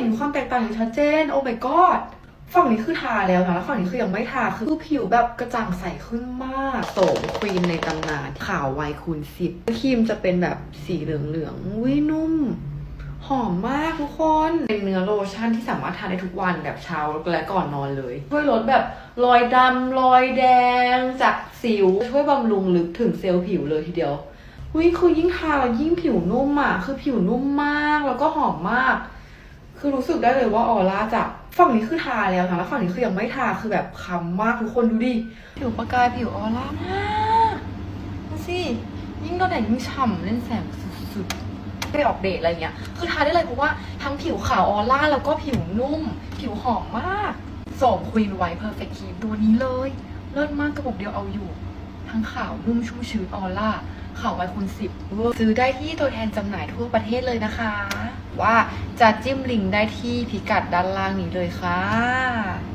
ห็นความแตกต่างอย่างชัดเจน โอ้ my god ฝั่งนี้คือทาแล้วนะแล้วฝั่งนี้คือยังไม่ทา คือผิวแบบกระจ่างใสขึ้นมาก โสมครีมในตำนานขาวไวคูณสิบครีมจะเป็นแบบสีเหลืองๆอุ้ยนุ่ม หอมมากทุกคน เป็นเนื้อโลชั่นที่สามารถทาได้ทุกวันแบบเช้าและก่อนนอนเลย ช่วยลดแบบรอยดำรอยแดงจากสิว ช่วยบำรุงลึกถึงเซลล์ผิวเลยทีเดียวอุ้ยคือยิ่งทาแล้วยิ่งผิวนุ่มอะ คือผิวนุ่มมากแล้วก็หอมมาก คือรู้สึกได้เลยว่าออร่าจากฝั่งนี้คือทาแล้วนะแล้วฝั่งนี้คือยังไม่ทาคือแบบคำมากทุกคนดูดิผิวประกายผิวออร่ามากดูสิยิ่งโดนแดดยิ่งฉ่ำเล่นแสงสุดๆไปออกเดทอะไรเงี้ย คือทาได้เลยเพราะว่าทั้งผิวขาวออร่าแล้วก็ผิวนุ่ม ผิวหอมมากสมควีนไวท์เพอร์เฟคต์ครีมตัวนี้เลย เลิศมากกระปุกเดียวเอาอยู่ ทั้งขาวนุ่มชุ่มชื้นออร่าขาวไวคูณสิบซื้อได้ที่ตัวแทนจำหน่ายทั่วประเทศเลยนะคะ ว่าจะจิ้มลิงก์ได้ที่พิกัดด้านล่างนี้เลยค่ะ